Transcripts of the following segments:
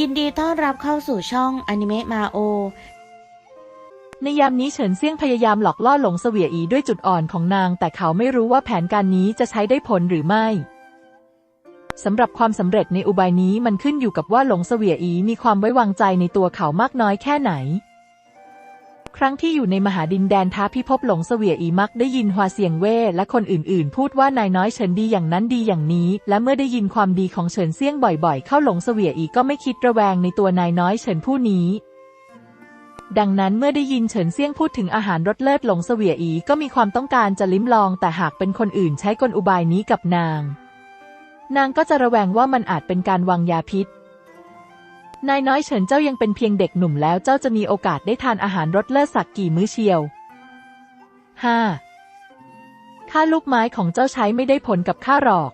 ยินดีต้อนรับเข้าสู่ช่องอนิเมะมาโอ ในยามนี้เฉินเซี่ยงพยายามหลอกล่อหลงเสวียอีด้วยจุดอ่อนของนาง แต่เขาไม่รู้ว่าแผนการนี้จะใช้ได้ผลหรือไม่สำหรับความสำเร็จในอุบายนี้มันขึ้นอยู่กับว่าหลงเสวียอีมีความไว้วางใจในตัวเขามากน้อยแค่ไหน ครั้งที่อยู่ในมหาดินแดนท้าพิภพหลงเสวียอีมักได้ยินฮวาเซียงเว่และคนอื่นๆ พูดว่านายน้อยเฉินดีอย่างนั้นดีอย่างนี้ และเมื่อได้ยินความดีของเฉินเซี่ยงบ่อยๆ เข้าหลงเสวียอีก็ไม่คิดระแวงในตัวนายน้อยเฉินผู้นี้ ดังนั้นเมื่อได้ยินเฉินเซี่ยงพูดถึงอาหารรสเลิศหลงเสวียอีก็มีความต้องการจะลิ้มลอง แต่หากเป็นคนอื่นใช้กลอุบายนี้กับนาง นางก็จะระแวงว่ามันอาจเป็นการวางยาพิษ นายน้อยเฉินเจ้ายังเป็นเพียงเด็กหนุ่มแล้วเจ้าจะมีโอกาสได้ทานอาหารรสเลิศสักกี่มื้อเชียว 5. ค่าลูกไม้ของเจ้าใช้ไม่ได้ผลกับข้าหรอก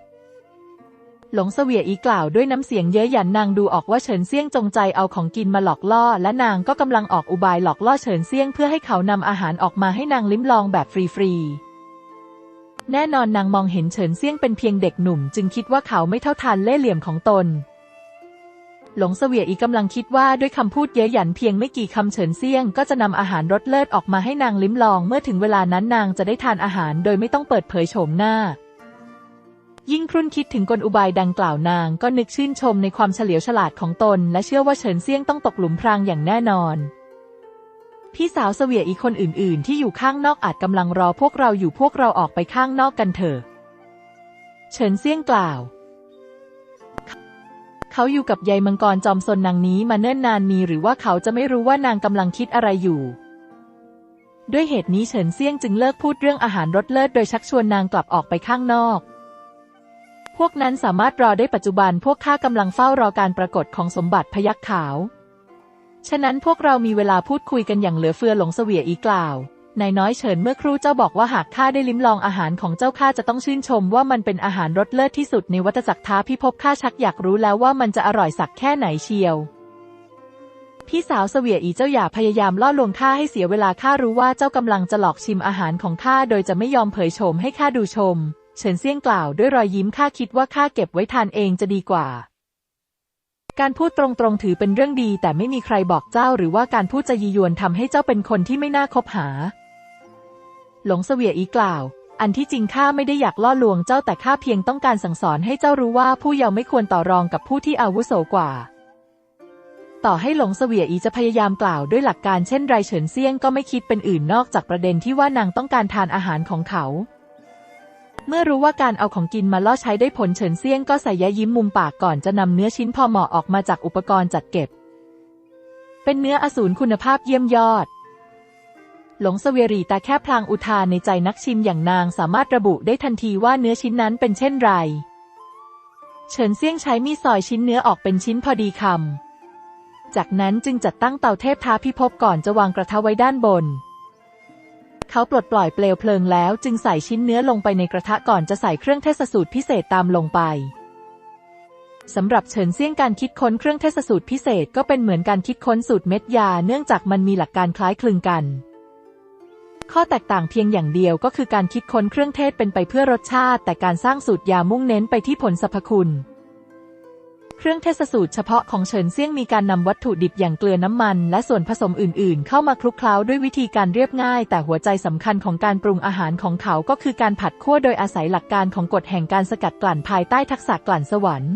หลงเสวียอีกล่าวด้วยน้ำเสียงเย้ยหยันนางดูออกว่าเฉินเซี่ยงจงใจเอาของกินมาหลอกล่อ และนางก็กำลังออกอุบายหลอกล่อเฉินเซี่ยงเพื่อให้เขานำอาหารออกมาให้นางลิ้มลองแบบฟรีๆแน่นอนนางมองเห็นเฉินเซี่ยงเป็นเพียงเด็กหนุ่ม จึงคิดว่าเขาไม่เท่าทันเล่ห์เหลี่ยมของตน หลงเสวียอีกำลังคิดว่าด้วยคำพูดเย้ยหยันเพียงไม่กี่คำเฉินเซี่ยงก็จะนำอาหารรสเลิศออกมาให้นางลิ้มลองเมื่อถึงเวลานั้นนางจะได้ทานอาหารโดยไม่ต้องเปิดเผยโฉมหน้า ยิ่งครุ่นคิดถึงกลอุบายดังกล่าวนางก็นึกชื่นชมในความเฉลียวฉลาดของตน และเชื่อว่าเฉินเซี่ยงต้องตกหลุมพรางอย่างแน่นอน พี่สาวเสวียอีกคนอื่น ๆ ที่อยู่ข้างนอกอาจกำลังรอพวกเราอยู่พวกเราออกไปข้างนอกกันเถอะ เฉินเซี่ยงกล่าว เขาอยู่กับยายมังกรจอมซนนางนี้มาเนิ่นนานมีหรือว่าเขาจะไม่รู้ว่านางกำลังคิดอะไรอยู่ ด้วยเหตุนี้เฉินเซี่ยงจึงเลิกพูดเรื่องอาหารรสเลิศโดยชักชวนนางกลับออกไปข้างนอก พวกนั้นสามารถรอได้ปัจจุบันพวกข้ากำลังเฝ้ารอการปรากฏของสมบัติพยักขาว ฉะนั้นพวกเรามีเวลาพูดคุยกันอย่างเหลือเฟือหลงเสวียอีกล่าว นายน้อยเฉินเมื่อครู่เจ้าบอกว่าหากข้าได้ลิ้มลองอาหารของเจ้าข้าจะต้องชื่นชมว่ามันเป็นอาหารรสเลิศที่สุดในวัฏจักรท้าพิภพข้าชักอยากรู้แล้วว่ามันจะอร่อยสักแค่ไหนเชียว พี่สาวเสวียอีเจ้าอย่าพยายามล่อลวงข้าให้เสียเวลาข้ารู้ว่าเจ้ากำลังจะหลอกชิมอาหารของข้าโดยจะไม่ยอมเผยโฉมให้ข้าดูชม เฉินเซี่ยงกล่าวด้วยรอยยิ้มข้าคิดว่าข้าเก็บไว้ทานเองจะดีกว่าการพูดตรงๆถือเป็นเรื่องดี แต่ไม่มีใครบอกเจ้าหรือว่าการพูดจะยียวนทำให้เจ้าเป็นคนที่ไม่น่าคบหา หลงเสวียอีกล่าว อันที่จริงข้าไม่ได้อยากล่อลวงเจ้าแต่ข้าเพียงต้องการสั่งสอนให้เจ้ารู้ว่าผู้เยาว์ไม่ควรต่อรองกับผู้ที่อาวุโสกว่า ต่อให้หลงเสวียอีจะพยายามกล่าวด้วยหลักการเช่นไรเฉินเซียงก็ไม่คิดเป็นอื่นนอกจากประเด็นที่ว่านางต้องการทานอาหารของเขา เมื่อรู้ว่าการเอาของกินมาล่อใช้ได้ผลเฉินเซียงก็ใส่ยะยิ้มมุมปากก่อนจะนำเนื้อชิ้นพอเหมาะออกมาจากอุปกรณ์จัดเก็บ เป็นเนื้ออสูรคุณภาพเยี่ยมยอด หลงเสวียรีตาแค่พลางอุทานในใจนักชิมอย่างนางสามารถระบุได้ทันทีว่าเนื้อชิ้นนั้นเป็นเช่นไร เฉินเซี่ยงใช้มีดซอยชิ้นเนื้อออกเป็นชิ้นพอดีคำ จากนั้นจึงจัดตั้งเตาเทพท้าพิภพก่อนจะวางกระทะไว้ด้านบน เขาปลดปล่อยเปลวเพลิงแล้วจึงใส่ชิ้นเนื้อลงไปในกระทะก่อนจะใส่เครื่องเทศสูตรพิเศษตามลงไปสำหรับเฉินเซี่ยงการคิดค้นเครื่องเทศสูตรพิเศษก็เป็นเหมือนการคิดค้นสูตรเม็ดยาเนื่องจากมันมีหลักการคล้ายคลึงกัน ข้อแตกต่างเพียงอย่างเดียวก็คือการคิดค้นเครื่องเทศเป็นไปเพื่อรสชาติ แต่การสร้างสูตรยามุ่งเน้นไปที่ผลสรรพคุณ เครื่องเทศสูตรเฉพาะของเฉินเซี่ยงมีการนำวัตถุดิบอย่างเกลือน้ำมัน และส่วนผสมอื่น ๆ เข้ามาคลุกเคล้าด้วยวิธีการเรียบง่าย แต่หัวใจสำคัญของการปรุงอาหารของเขาก็คือการผัดคั่วโดยอาศัยหลักการของกฎแห่งการสกัดกลั่นภายใต้ทักษะกลั่นสวรรค์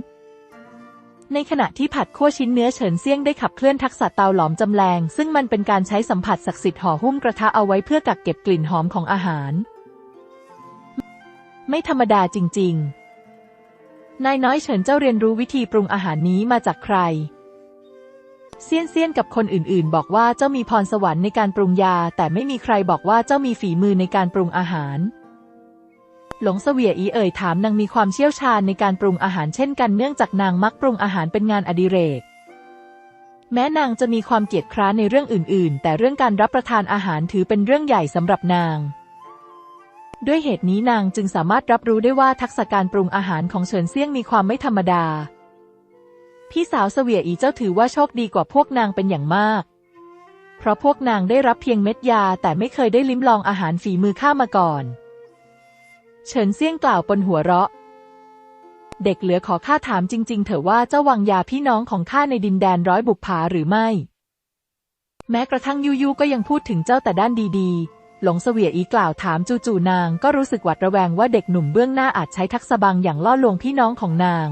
ในขณะที่ผัดคั่วชิ้นเนื้อเฉินเซี่ยงได้ขับเคลื่อนทักษะเตาหลอมจำแรงซึ่งมันเป็นการใช้สัมผัสศักดิ์สิทธิ์ห่อหุ้มกระทะเอาไว้เพื่อกักเก็บกลิ่นหอมของอาหาร ไม่ธรรมดาจริง ๆ นายน้อยเฉินเจ้าเรียนรู้วิธีปรุงอาหารนี้มาจากใครเซียนเซียนกับคนอื่นๆ บอกว่าเจ้ามีพรสวรรค์ในการปรุงยา แต่ไม่มีใครบอกว่าเจ้ามีฝีมือในการปรุงอาหาร หลงเสวียอีเอ่ยถามนางมีความเชี่ยวชาญในการปรุงอาหารเช่นกันเนื่องจากนางมักปรุงอาหารเป็นงานอดิเรก แม้นางจะมีความเกียจคร้านในเรื่องอื่น ๆ แต่เรื่องการรับประทานอาหารถือเป็นเรื่องใหญ่สำหรับนาง ด้วยเหตุนี้นางจึงสามารถรับรู้ได้ว่าทักษะการปรุงอาหารของเฉินเซี่ยงมีความไม่ธรรมดา พี่สาวเสวียอีเจ้าถือว่าโชคดีกว่าพวกนางเป็นอย่างมาก เพราะพวกนางได้รับเพียงเม็ดยาแต่ไม่เคยได้ลิ้มลองอาหารฝีมือข้ามาก่อน เฉินเซี่ยงกล่าวปนหัวเราะ เด็กเหลือขอข้าถามจริง ๆ เถอะว่าเจ้าวางยาพี่น้องของข้าในดินแดนร้อยบุปผาหรือไม่ แม้กระทั่งยูยูก็ยังพูดถึงเจ้าแต่ด้านดีๆ หลงเสวียอีกล่าวถามจู่ๆนางก็รู้สึกหวาดระแวงว่าเด็กหนุ่มเบื้องหน้าอาจใช้ทักษะบางอย่างล่อลวงพี่น้องของนาง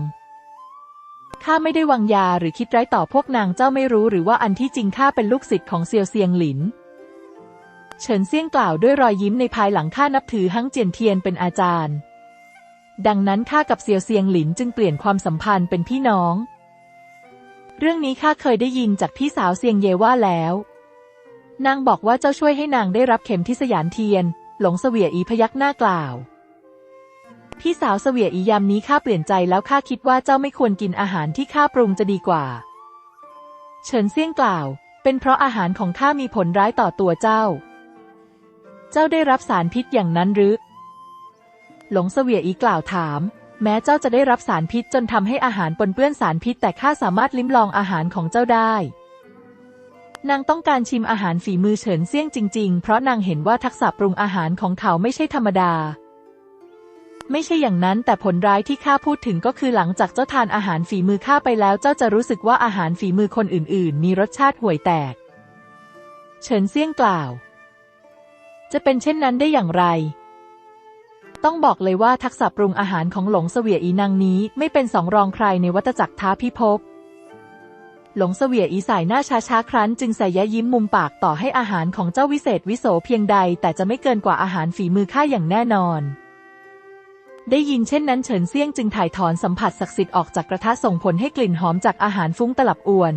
ข้าไม่ได้วางยาหรือคิดร้ายต่อพวกนางเจ้าไม่รู้หรือว่าอันที่จริงข้าเป็นลูกศิษย์ของเซียวเซียงหลิน เฉินเซี่ยงกล่าวด้วยรอยยิ้มในภายหลังข้านับถือฮั่งเจียนเทียนเป็นอาจารย์ ดังนั้นข้ากับเซียวเซียงหลินจึงเปลี่ยนความสัมพันธ์เป็นพี่น้อง เรื่องนี้ข้าเคยได้ยินจากพี่สาวเซียงเยว่าแล้ว นางบอกว่าเจ้าช่วยให้นางได้รับเข็มที่สยานเทียน หลงเสวียอีพยักหน้ากล่าว พี่สาวเสวียอียามนี้ข้าเปลี่ยนใจแล้วข้าคิดว่าเจ้าไม่ควรกินอาหารที่ข้าปรุงจะดีกว่า เฉินเซี่ยงกล่าว เป็นเพราะอาหารของข้ามีผลร้ายต่อตัวเจ้า เจ้าได้รับสารพิษอย่างนั้นหรือ หลงเสวียอีกล่าวถาม แม้เจ้าจะได้รับสารพิษจนทำให้อาหารปนเปื้อนสารพิษ แต่ข้าสามารถลิ้มลองอาหารของเจ้าได้ นางต้องการชิมอาหารฝีมือเฉินเซี่ยงจริง ๆ เพราะนางเห็นว่าทักษะปรุงอาหารของเขาไม่ใช่ธรรมดาไม่ใช่อย่างนั้นแต่ผลร้ายที่ข้าพูดถึงก็คือหลังจากเจ้าทานอาหารฝีมือข้าไปแล้วเจ้าจะรู้สึกว่าอาหารฝีมือคนอื่น ๆ มีรสชาติห่วยแตก เฉินเซี่ยงกล่าว จะเป็นเช่นนั้นได้อย่างไร ต้องบอกเลยว่าทักษะปรุงอาหารของหลงเสวียอีนางนี้ไม่เป็นสองรองใครในวัตจักรท้าพิภพหลงเสวียอีสายหน้าช้าๆครั้นจึงใส่ยะยิ้มมุมปากต่อให้อาหารของเจ้าวิเศษวิโสเพียงใด แต่จะไม่เกินกว่าอาหารฝีมือข้าอย่างแน่นอน ได้ยินเช่นนั้นเฉินเซี่ยงจึงถ่ายถอนสัมผัสศักดิ์สิทธิ์ออกจากกระทะส่งผลให้กลิ่นหอมจากอาหารฟุ้งตลับอวน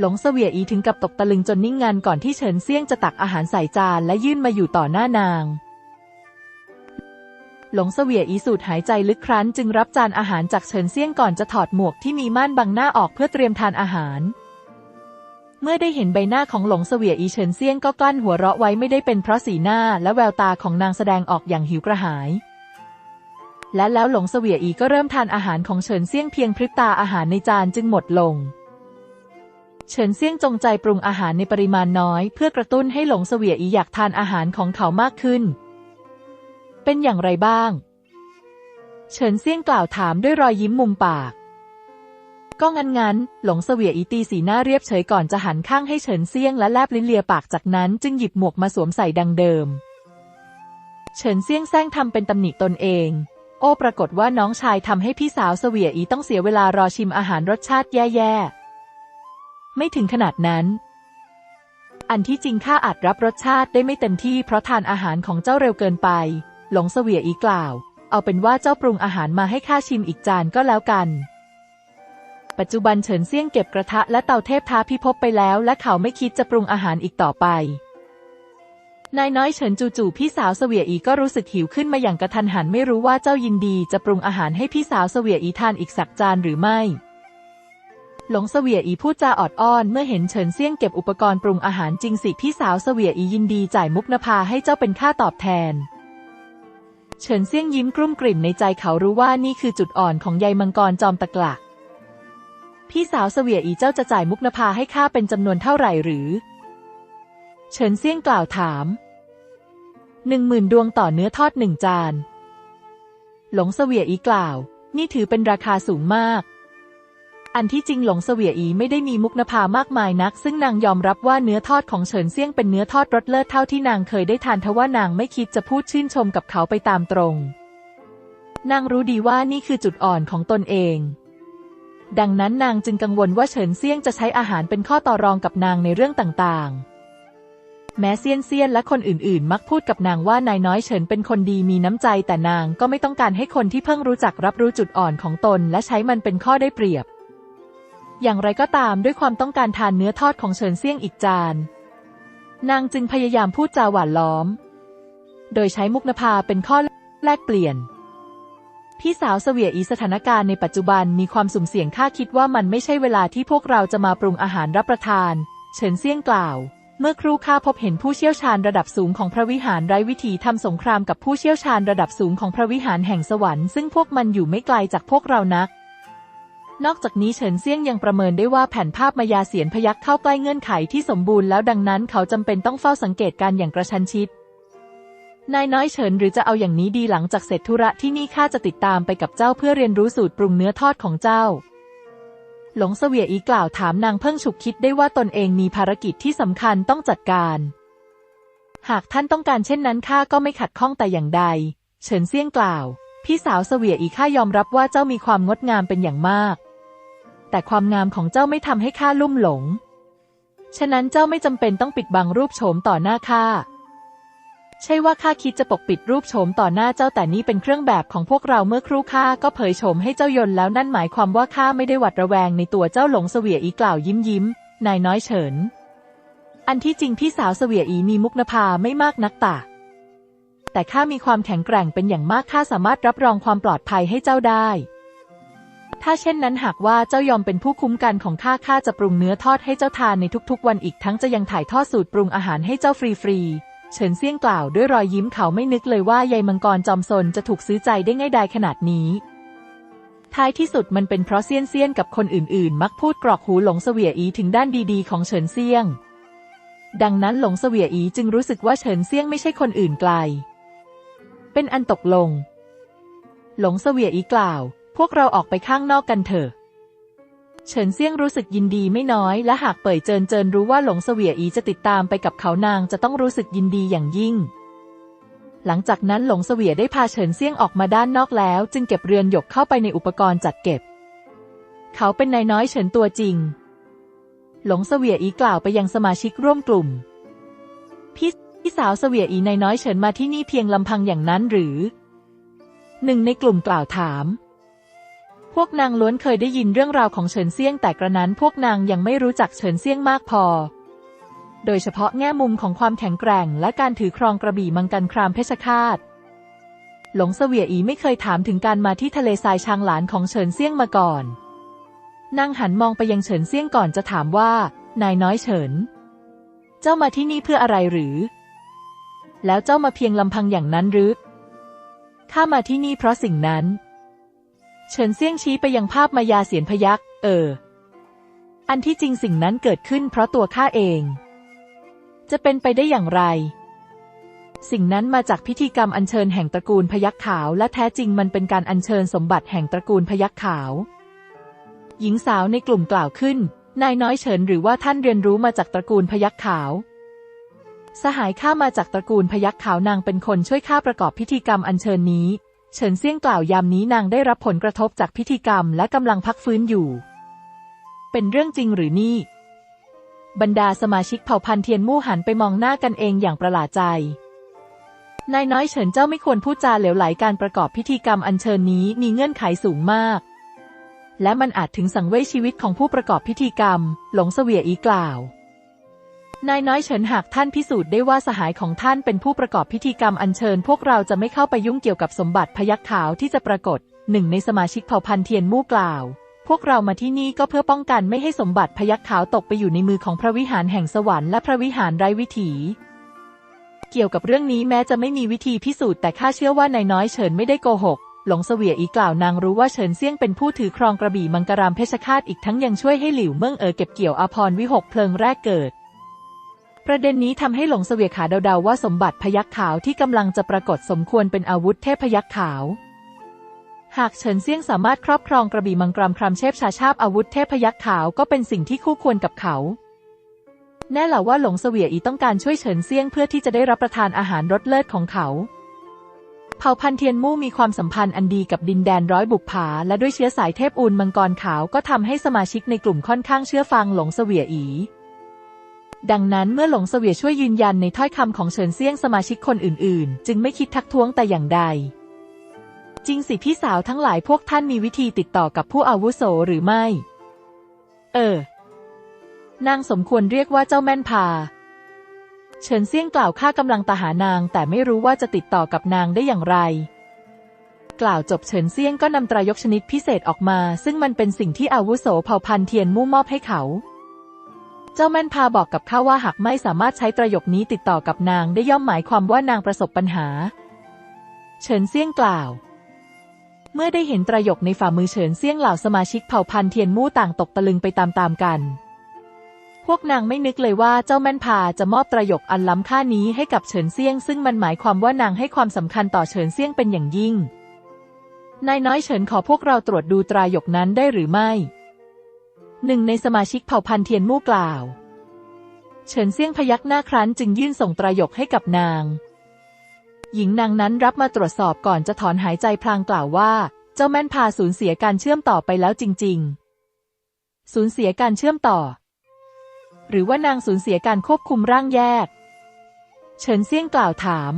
หลงเสวียอีถึงกับตกตะลึงจนนิ่งงันก่อนที่เฉินเซี่ยงจะตักอาหารใส่จานและยื่นมาอยู่ต่อหน้านาง หลงเสวียอีสูดหายใจลึกครั้นจึงรับจานอาหารจากเฉินเซี่ยงก่อนจะถอดหมวกที่มีม่านบังหน้าออกเพื่อเตรียมทานอาหาร เมื่อได้เห็นใบหน้าของหลงเสวียอีเฉินเซี่ยงก็กลั้นหัวเราะไว้ไม่ได้เป็นเพราะสีหน้าและแววตาของนางแสดงออกอย่างหิวกระหายและแล้วหลงเสวียอีก็เริ่มทานอาหารของเฉินเซี่ยงเพียงพริบตาอาหารในจานจึงหมดลง เฉินเซี่ยงจงใจปรุงอาหารในปริมาณน้อย เพื่อกระตุ้นให้หลงเสวียอีอยากทานอาหารของเขามากขึ้น เป็นอย่างไรบ้าง เฉินเซี่ยงกล่าวถามด้วยรอยยิ้มมุมปาก ก็งั้นๆหลงเสวียอีตีสีหน้าเรียบเฉยก่อนจะหันข้างให้เฉินเซี่ยงและแลบลิ้นเลียปากจากนั้นจึงหยิบหมวกมาสวมใส่ดังเดิม เฉินเซี่ยงแซงทำเป็นตำหนิตนเองโอ้ปรากฏว่าน้องชายทำให้พี่สาวเสวียอีต้องเสียเวลารอชิมอาหารรสชาติแย่ๆ ไม่ถึงขนาดนั้น อันที่จริงข้าอาจรับรสชาติได้ไม่เต็มที่เพราะทานอาหารของเจ้าเร็วเกินไป หลงเสวียอีกล่าว เอาเป็นว่าเจ้าปรุงอาหารมาให้ข้าชิมอีกจานก็แล้วกัน ปัจจุบันเฉินเซี่ยงเก็บกระทะและเตาเทพท้าพิภพไปแล้ว และเขาไม่คิดจะปรุงอาหารอีกต่อไปนายน้อยเฉินจู่ๆพี่สาวเสวียอีก็รู้สึกหิวขึ้นมาอย่างกระทันหันไม่รู้ว่าเจ้ายินดีจะปรุงอาหารให้พี่สาวเสวียอีทานอีกสักจานหรือไม่ หลงเสวียอีพูดจาออดอ้อนเมื่อเห็นเฉินเซี่ยงเก็บอุปกรณ์ปรุงอาหารจริงสิพี่สาวเสวียอียินดีจ่ายมุกนภาให้เจ้าเป็นค่าตอบแทน เฉินเซี่ยงยิ้มกลุ้มกลิ่มในใจเขารู้ว่านี่คือจุดอ่อนของใยมังกรจอมตะกละพี่สาวเสวียอีเจ้าจะจ่ายมุกนภาให้ข้าเป็นจำนวนเท่าไหร่หรือ เฉินเซี่ยงกล่าวถามหนึ่งหมื่นดวงต่อเนื้อทอดหนึ่งจาน หลงเสวียอีกล่าว นี่ถือเป็นราคาสูงมาก อันที่จริงหลงเสวียอีไม่ได้มีมุกนภามากมายนัก ซึ่งนางยอมรับว่าเนื้อทอดของเฉินเซี่ยงเป็นเนื้อทอดรสเลิศเท่าที่นางเคยได้ทานทว่านางไม่คิดจะพูดชื่นชมกับเขาไปตามตรง นางรู้ดีว่านี่คือจุดอ่อนของตนเอง ดังนั้นนางจึงกังวลว่าเฉินเซี่ยงจะใช้อาหารเป็นข้อต่อรองกับนางในเรื่องต่างๆ แม้เซียนเซียนและคนอื่นๆ มักพูดกับนางว่านายน้อยเฉินเป็นคนดีมีน้ำใจแต่นางก็ไม่ต้องการให้คนที่เพิ่งรู้จักรับรู้จุดอ่อนของตน และใช้มันเป็นข้อได้เปรียบ อย่างไรก็ตามด้วยความต้องการทานเนื้อทอดของเฉินเซี่ยงอีกจาน นางจึงพยายามพูดจาหวานล้อม โดยใช้มุกนภาเป็นข้อแลกเปลี่ยน พี่สาวเสวียอีสถานการณ์ในปัจจุบันมีความสุ่มเสี่ยงข้าคิดว่ามันไม่ใช่เวลาที่พวกเราจะมาปรุงอาหารรับประทาน เฉินเซี่ยงกล่าว เมื่อครูข้าพบเห็นผู้เชี่ยวชาญระดับสูงของพระวิหารไร้วิธีทำสงครามกับผู้เชี่ยวชาญระดับสูงของพระวิหารแห่งสวรรค์ซึ่งพวกมันอยู่ไม่ไกลจากพวกเรานัก นอกจากนี้เฉินเซี่ยงยังประเมินได้ว่าแผ่นภาพมายาเสียนพยักเข้าใกล้เงื่อนไขที่สมบูรณ์แล้วดังนั้นเขาจำเป็นต้องเฝ้าสังเกตการอย่างกระชันชิด นายน้อยเฉินหรือจะเอาอย่างนี้ดีหลังจากเสร็จธุระที่นี่ข้าจะติดตามไปกับเจ้าเพื่อเรียนรู้สูตรปรุงเนื้อทอดของเจ้า หลงเสวียอีกล่าวถามนางเพิ่งฉุกคิดได้ว่าตนเองมีภารกิจที่สำคัญต้องจัดการ หากท่านต้องการเช่นนั้นข้าก็ไม่ขัดข้องแต่อย่างใด เฉินเซี่ยงกล่าว พี่สาวเสวียอีข้ายอมรับว่าเจ้ามีความงดงามเป็นอย่างมาก แต่ความงามของเจ้าไม่ทำให้ข้าลุ่มหลง ฉะนั้นเจ้าไม่จำเป็นต้องปิดบังรูปโฉมต่อหน้าข้า ใช่ว่าข้าคิดจะปกปิดรูปโฉมต่อหน้าเจ้าแต่นี่เป็นเครื่องแบบของพวกเราเมื่อครู่ข้าก็เผยโฉมให้เจ้ายนแล้วนั่นหมายความว่าข้าไม่ได้หวัดระแวงในตัวเจ้าหลงเสวียอีกล่าวยิ้มยิ้ม นายน้อยเฉิน อันที่จริงพี่สาวเสวียอีมีมุกนภาไม่มากนักตาแต่ข้ามีความแข็งแกร่งเป็นอย่างมากข้าสามารถรับรองความปลอดภัยให้เจ้าได้ ถ้าเช่นนั้นหากว่าเจ้ายอมเป็นผู้คุ้มกันของข้าข้าจะปรุงเนื้อทอดให้เจ้าทานในทุกๆ วันอีกทั้งจะยังถ่ายทอดสูตรปรุงอาหารให้เจ้าฟรีๆ เฉินเซี่ยงกล่าวด้วยรอยยิ้มเขาไม่นึกเลยว่ายายมังกรจอมซนจะถูกซื้อใจได้ง่ายดายขนาดนี้ ท้ายที่สุดมันเป็นเพราะเซียนเซียนกับคนอื่นๆ มักพูดกรอกหูหลงเสวียอีถึงด้านดีๆ ของเฉินเซี่ยง ดังนั้นหลงเสวียอีจึงรู้สึกว่าเฉินเซี่ยงไม่ใช่คนอื่นไกล เป็นอันตกลง หลงเสวียอีกล่าว พวกเราออกไปข้างนอกกันเถอะเฉินเซี่ยงรู้สึกยินดีไม่น้อย และหากเป่ยเจินเจินรู้ว่าหลงเสวียอีจะติดตามไปกับเขานางจะต้องรู้สึกยินดีอย่างยิ่ง หลังจากนั้นหลงเสวียได้พาเฉินเซี่ยงออกมาด้านนอกแล้ว จึงเก็บเรือนหยกเข้าไปในอุปกรณ์จัดเก็บ เขาเป็นนายน้อยเฉินตัวจริง หลงเสวียอีกล่าวไปยังสมาชิกร่วมกลุ่ม พี่พี่สาวเสวียอีนายน้อยเฉินมาที่นี่เพียงลำพังอย่างนั้นหรือ หนึ่งในกลุ่มกล่าวถาม พวกนางล้วนเคยได้ยินเรื่องราวของเฉินเซียงแต่กระนั้นพวกนางยังไม่รู้จักเฉินเซียงมากพอ โดยเฉพาะแง่มุมของความแข็งแกร่ง และการถือครองกระบี่มังกันครามเพชฌฆาต หลงเสวียอีไม่เคยถามถึงการมาที่ทะเลทรายชางหลานของเฉินเซียงมาก่อน นางหันมองไปยังเฉินเซียงก่อนจะถามว่า นายน้อยเฉิน เจ้ามาที่นี่เพื่ออะไรหรือ แล้วเจ้ามาเพียงลำพังอย่างนั้นหรือข้ามาที่นี่เพราะสิ่งนั้น เฉินเซี่ยงชี้ไปยังภาพมายาเสียนพยักเออ อันที่จริงสิ่งนั้นเกิดขึ้นเพราะตัวข้าเอง จะเป็นไปได้อย่างไร สิ่งนั้นมาจากพิธีกรรมอัญเชิญแห่งตระกูลพยักขาวและแท้จริงมันเป็นการอัญเชิญสมบัติแห่งตระกูลพยักขาว หญิงสาวในกลุ่มกล่าวขึ้น นายน้อยเฉินหรือว่าท่านเรียนรู้มาจากตระกูลพยักขาว สหายข้ามาจากตระกูลพยักขาวนางเป็นคนช่วยข้าประกอบพิธีกรรมอัญเชิญนี้ เฉินเซี่ยงกล่าวยามนี้นางได้รับผลกระทบจากพิธีกรรมและกำลังพักฟื้นอยู่ เป็นเรื่องจริงหรือนี่ บรรดาสมาชิกเผ่าพันธุ์เทียนมู่หันไปมองหน้ากันเองอย่างประหลาดใจ นายน้อยเฉินเจ้าไม่ควรพูดจาเหลวไหลการประกอบพิธีกรรมอัญเชิญนี้มีเงื่อนไขสูงมาก และมันอาจถึงสังเวยชีวิตของผู้ประกอบพิธีกรรม หลงเสวียอีกล่าว นายน้อยเฉินหากท่านพิสูจน์ได้ว่าสหายของท่านเป็นผู้ประกอบพิธีกรรมอัญเชิญ พวกเราจะไม่เข้าไปยุ่งเกี่ยวกับสมบัติพยักขาวที่จะปรากฏหนึ่งในสมาชิกเผ่าพันธุ์เทียนมู่กล่าว พวกเรามาที่นี่ก็เพื่อป้องกันไม่ให้สมบัติพยักขาวตกไปอยู่ในมือของพระวิหารแห่งสวรรค์และพระวิหารไร้วิถี เกี่ยวกับเรื่องนี้แม้จะไม่มีวิธีพิสูจน์แต่ข้าเชื่อว่านายน้อยเฉินไม่ได้โกหก หลงเสวียอีกล่าวนางรู้ว่าเฉินเซี่ยงเป็นผู้ถือครองกระบี่มังกรามเพชฌฆาตอีกทั้งยังช่วยให้หลิวเมิ่งเอ๋อเก็บเกี่ยวอาพรวิหกเพลิงแรกเกิด ประเด็นนี้ทำให้หลงเสวียขาเดาๆว่าสมบัติพยักขาวที่กำลังจะปรากฏสมควรเป็นอาวุธเทพพยักขาว หากเฉินเซี่ยงสามารถครอบครองกระบี่มังกรครามเชฟชาชาบอาวุธเทพพยักขาวก็เป็นสิ่งที่คู่ควรกับเขาแน่หล่าว่าหลงเสวียอีต้องการช่วยเฉินเซี่ยงเพื่อที่จะได้รับประทานอาหารรสเลิศของเขา เผ่าพันเทียนมู่มีความสัมพันธ์อันดีกับดินแดนร้อยบุกผา และด้วยเชื้อสายเทพอูนมังกรขาวก็ทำให้สมาชิกในกลุ่มค่อนข้างเชื่อฟังหลงเสวียอี ดังนั้นเมื่อหลงเสวียช่วยยืนยันในถ้อยคำของเฉินเซี่ยงสมาชิกคนอื่น ๆ จึงไม่คิดทักท้วงแต่อย่างใด จริงสิพี่สาวทั้งหลายพวกท่านมีวิธีติดต่อกับผู้อาวุโสหรือไม่ เออ นางสมควรเรียกว่าเจ้าแม่นพา เฉินเซี่ยงกล่าวข้ากำลังตาหานางแต่ไม่รู้ว่าจะติดต่อกับนางได้อย่างไร กล่าวจบเฉินเซี่ยงก็นำตรายกชนิดพิเศษออกมา ซึ่งมันเป็นสิ่งที่อาวุโสเผ่าพันเทียนมู่มอบให้เขา เจ้าแม่นพาบอกกับข้าว่าหากไม่สามารถใช้ตรายกนี้ติดต่อกับนางได้ย่อมหมายความว่านางประสบปัญหา เฉินเซี่ยงกล่าว เมื่อได้เห็นตรายกในฝ่ามือเฉินเซี่ยงเหล่าสมาชิกเผ่าพันธุ์เทียนมู่ต่างตกตะลึงไปตามๆกัน พวกนางไม่นึกเลยว่าเจ้าแม่นพาจะมอบตรายกอันล้ำค่านี้ให้กับเฉินเซี่ยง ซึ่งมันหมายความว่านางให้ความสำคัญต่อเฉินเซี่ยงเป็นอย่างยิ่งนายน้อยเฉินขอพวกเราตรวจดูตรายกนั้นได้หรือไม่ หนึ่งในสมาชิกเผ่าพันธุ์เทียนมู่กล่าว เฉินเซี่ยงพยักหน้าครั้นจึงยื่นส่งตรายกให้กับนาง หญิงนางนั้นรับมาตรวจสอบก่อนจะถอนหายใจพลางกล่าวว่า เจ้าแม่นพาสูญเสียการเชื่อมต่อไปแล้วจริง ๆ สูญเสียการเชื่อมต่อ หรือว่านางสูญเสียการควบคุมร่างแยก เฉินเซี่ยงกล่าวถาม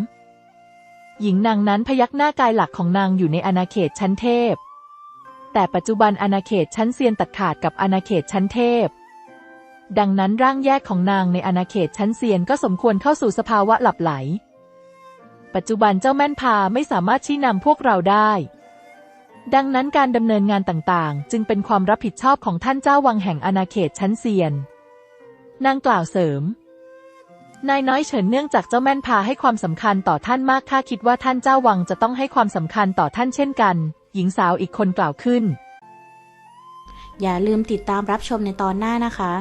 หญิงนางนั้นพยักหน้ากายหลักของนางอยู่ในอาณาเขตชั้นเทพ แต่ปัจจุบันอาณาเขตชั้นเซียนตัดขาดกับอาณาเขตชั้นเทพ ดังนั้นร่างแยกของนางในอาณาเขตชั้นเซียนก็สมควรเข้าสู่สภาวะหลับไหล ปัจจุบันเจ้าแม่นพาไม่สามารถชี้นำพวกเราได้ ดังนั้นการดำเนินงานต่างๆ จึงเป็นความรับผิดชอบของท่านเจ้าวังแห่งอาณาเขตชั้นเซียน นางกล่าวเสริมนายน้อยเฉินเนื่องจากเจ้าแม่นพาให้ความสำคัญต่อท่านมากข้าคิดว่าท่านเจ้าวังจะต้องให้ความสำคัญต่อท่านเช่นกัน หญิงสาวอีกคนกล่าวขึ้น อย่าลืมติดตามรับชมในตอนหน้านะคะ